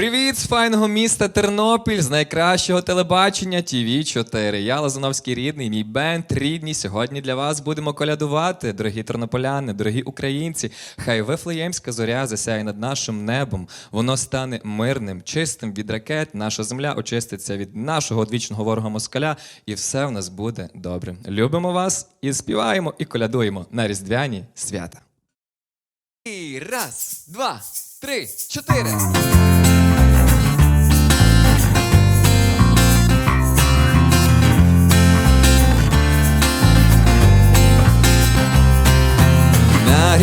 Привіт з файного міста Тернопіль, з найкращого телебачення тв 4 Я Лазановський рідний, мій бенд рідні. Сьогодні для вас будемо колядувати, дорогі тернополяни, дорогі українці. Хай Вифлеємська зоря засяє над нашим небом. Воно стане мирним, чистим від ракет. Наша земля очиститься від нашого одвічного ворога москаля, і все в нас буде добре. Любимо вас і співаємо, і колядуємо на різдвяні свята. І раз, два, три, чотири.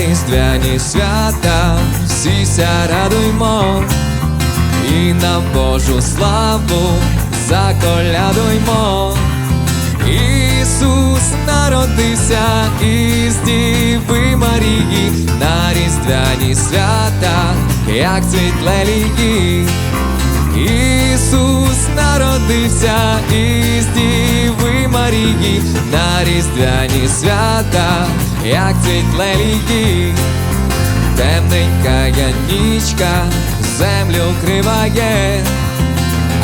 Різдвяні свята всіся радуймо, і на Божу славу заколядуймо. Ісус народився із Діви Марії на різдвяні свята, як цвіт лелії. Ісус народився із Марії на різдвяні свята, як цвіт лелії. Темненька я нічка землю криває,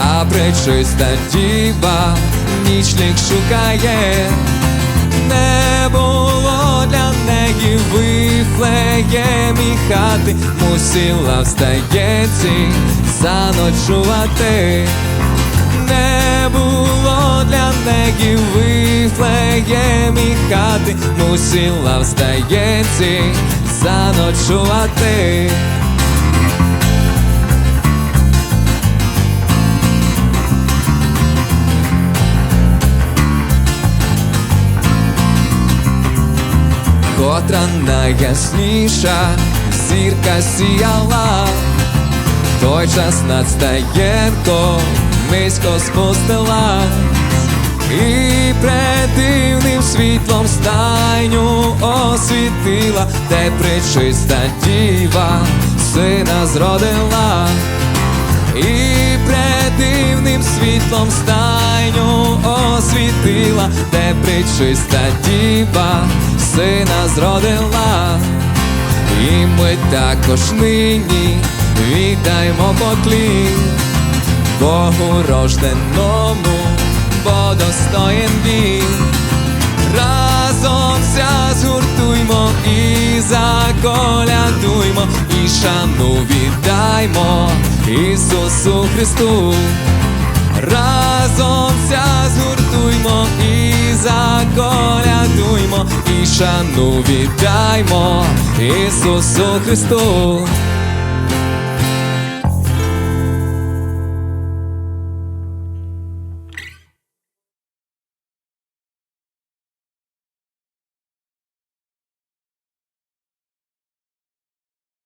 а пречиста діва нічлік шукає. Не було для неї вифлеємі хати, мусила в стаєці заночувати. Не було для неї вифлеємі хати, мусила в стаєці заночувати. Котра найясніша зірка сіяла, той час над стаєнком низько спустилась, і пред дивним світлом стайню освітила, де причиста діва сина зродила. І пред дивним світлом стайню освітила, де причиста діва сина зродила. І ми також нині віддаємо поклін Богу рожденому, бо достоєн він. Разом ся згуртуймо і заколядуймо, і шану віддаймо Ісусу Христу. Разом ся згуртуймо і заколядуймо, і шану віддаймо Ісусу Христу.